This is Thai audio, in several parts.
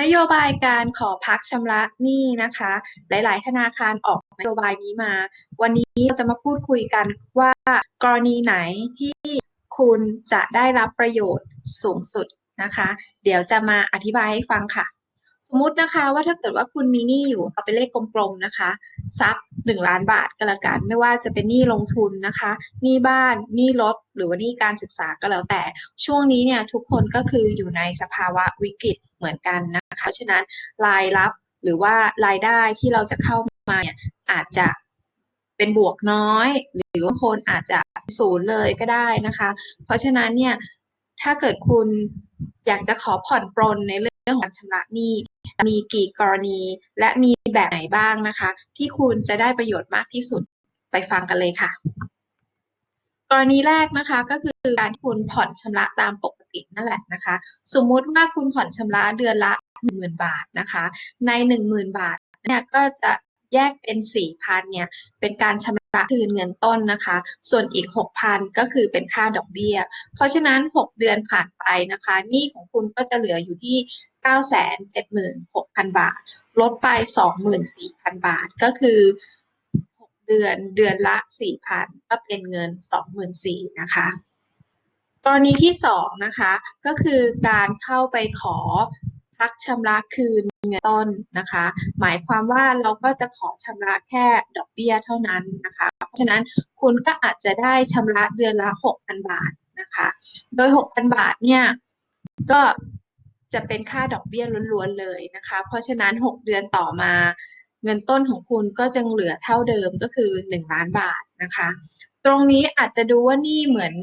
นโยบายการขอพักชำระหนี้นะคะ หลาย ๆ ธนาคารออกนโยบายนี้มา วันนี้เราจะมาพูดคุยกันว่ากรณีไหนที่คุณจะได้รับประโยชน์สูงสุดนะคะ เดี๋ยวจะมาอธิบายให้ฟังค่ะ สมมตินะคะว่าถ้าเกิดว่าคุณมีหนี้อยู่เอาเป็นเลขกลมๆนะคะสักหนึ่งล้านบาทก็แล้วกันไม่ว่าจะเป็นหนี้ลงทุนนะคะหนี้บ้านหนี้รถหรือว่าหนี้การศึกษาก็แล้วแต่ช่วงนี้เนี่ยทุกคนก็คืออยู่ในสภาวะวิกฤตเหมือนกันนะคะเพราะฉะนั้นรายรับหรือว่ารายได้ที่เราจะเข้ามาเนี่ยอาจจะเป็นบวกน้อย หรือบางคนอาจจะศูนย์เลยก็ได้นะคะ เพราะฉะนั้นเนี่ยถ้าเกิดคุณอยากจะขอผ่อนปรนในเรื่องของการชำระหนี้ มีกี่กรณีและมีแบบไหนบ้างนะคะ ที่คุณจะได้ประโยชน์มากที่สุดไปฟังกันเลยค่ะ กรณีแรกนะคะก็คือการคุณผ่อนชำระตามปกตินั่นแหละนะคะ สมมุติว่าคุณผ่อนชำระเดือนละ 10,000 บาทนะคะ ใน 10,000 บาทเนี่ยก็จะแยกเป็น 4,000เนี่ยเป็นการชำะคืนเงินต้นนะคะ ส่วนอีก 6,000 ก็คือเป็นค่าดอกเบี้ย เพราะฉะนั้น 6 เดือนผ่านไปนะคะหนี้ของคุณก็จะเหลืออยู่ที่ 976,000 บาท ลดไป 24,000 บาทก็คือ6เดือนเดือนละ 4,000 ก็เป็นเงิน 24,000นะคะกรณีที่2นะคะก็คือการเข้าไปขอ พักชำระคืนเงินต้นนะคะ หมายความว่าเราก็จะขอชำระแค่ดอกเบี้ยเท่านั้นนะคะ เพราะฉะนั้นคุณก็อาจจะได้ชำระเดือนละ 6,000 บาทนะคะ โดย 6,000 บาทเนี่ยก็จะเป็นค่าดอกเบี้ยล้วนๆเลยนะคะ เพราะฉะนั้น 6 เดือนต่อมาเงินต้นของคุณก็จะเหลือเท่าเดิมก็คือ 1 ล้านบาทนะคะ ตรงนี้อาจจะดูว่านี่เหมือน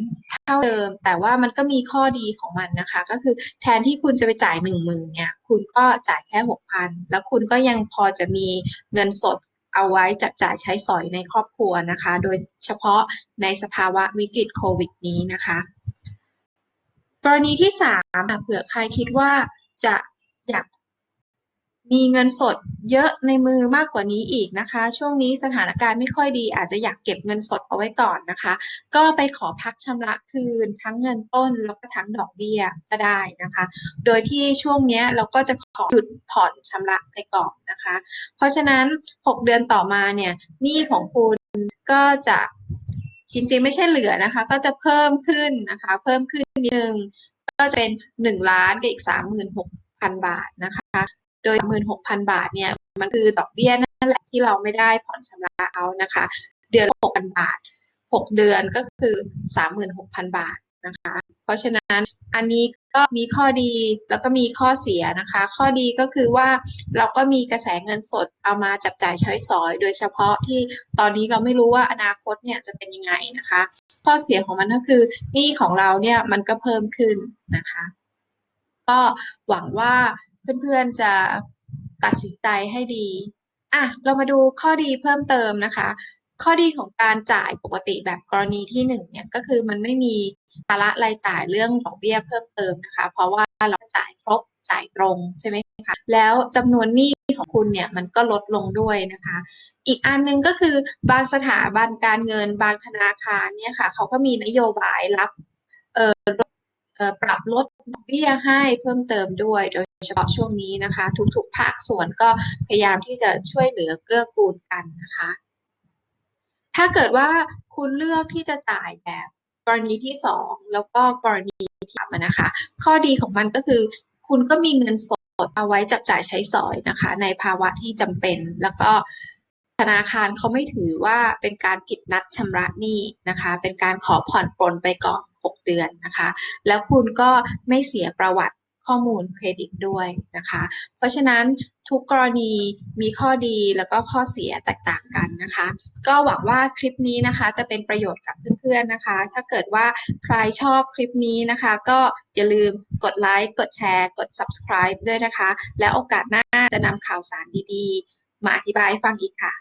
เท่าเดิม แต่ว่ามันก็มีข้อดีของมันนะคะ ก็คือแทนที่คุณจะไปจ่ายหนึ่งหมื่นเนี่ย คุณก็จ่ายแค่หกพันแล้วคุณก็ยังพอจะมีเงินสดเอาไว้จับจ่ายใช้สอยในครอบครัวนะคะ โดยเฉพาะในสภาวะวิกฤตโควิดนี้นะคะ กรณีที่สามเผื่อใครคิดว่าจะอยาก มีเงินสดเยอะในมือมากกว่านี้อีกนะคะ ช่วงนี้สถานการณ์ไม่ค่อยดี อาจจะอยากเก็บเงินสดเอาไว้ก่อนนะคะ ก็ไปขอพักชำระคืนทั้งเงินต้นแล้วก็ทั้งดอกเบี้ยก็ได้นะคะ โดยที่ช่วงนี้เราก็จะขอหยุดผ่อนชำระไปก่อนนะคะ เพราะฉะนั้น 6 เดือนต่อมาเนี่ยหนี้ของคุณก็จะจริงๆไม่ใช่เหลือนะคะ ก็จะเพิ่มขึ้นนะคะ เพิ่มขึ้นนิดนึงก็จะเป็น 1 ล้านกับอีก 36,000 บาทนะคะ โดย 16,000 บาทเนี่ยมันคือดอกเบี้ยนั่นแหละที่เราไม่ได้ผ่อนชำระเอานะคะ เดือน6,000 บาท 6 เดือนก็คือ 36,000 บาทนะคะ เพราะฉะนั้นอันนี้ก็มีข้อดีแล้วก็มีข้อเสียนะคะ ข้อดีก็คือว่าเราก็มีกระแสเงินสดเอามาจับจ่ายใช้สอย โดยเฉพาะที่ตอนนี้เราไม่รู้ว่าอนาคตเนี่ยจะเป็นยังไงนะคะ ข้อเสียของมันก็คือหนี้ของเราเนี่ยมันก็เพิ่มขึ้นนะคะ ก็หวังว่าเพื่อนๆจะตัดสินใจให้ดีอะเรามาดูข้อดีเพิ่มเติมนะคะ ข้อดีของการจ่ายปกติแบบกรณีที่หนึ่งเนี่ยก็คือมันไม่มีภาระรายจ่ายเรื่องดอกเบี้ยเพิ่มเติมนะคะ เพราะว่าเราจ่ายครบจ่ายตรงใช่ไหมคะแล้วจำนวนหนี้ของคุณเนี่ยมันก็ลดลงด้วยนะคะ อีกอันหนึงก็คือบางสถาบันการเงินบางธนาคารเนี่ยค่ะเขาก็มีนโยบายรับเอ่อ ปรับลดดอกเบี้ยให้เพิ่มเติมด้วย โดยเฉพาะช่วงนี้นะคะ ทุกๆ ภาคส่วนก็พยายามที่จะช่วยเหลือเกื้อกูลกันนะคะ ถ้าเกิดว่าคุณเลือกที่จะจ่ายแบบกรณีที่สองแล้วก็กรณีที่สามนะคะ ข้อดีของมันก็คือ คุณก็มีเงินสดเอาไว้จับจ่ายใช้สอยนะคะ ในภาวะที่จำเป็นแล้วก็ธนาคารเขาไม่ถือว่าเป็นการผิดนัดชำระหนี้นะคะ เป็นการขอผ่อนปลนไปก่อน 6 เดือนนะคะ แล้วคุณก็ไม่เสียประวัติข้อมูลเครดิตด้วยนะคะ เพราะฉะนั้นทุกกรณีมีข้อดีแล้วก็ข้อเสียแตกต่างกันนะคะ ก็หวังว่าคลิปนี้นะคะจะเป็นประโยชน์กับเพื่อนๆนะคะ ถ้าเกิดว่าใครชอบคลิปนี้นะคะ ก็อย่าลืมกดไลค์กดแชร์กด subscribe ด้วยนะคะ และโอกาสหน้าจะนำข่าวสารดีๆ มาอธิบายให้ฟังอีกค่ะ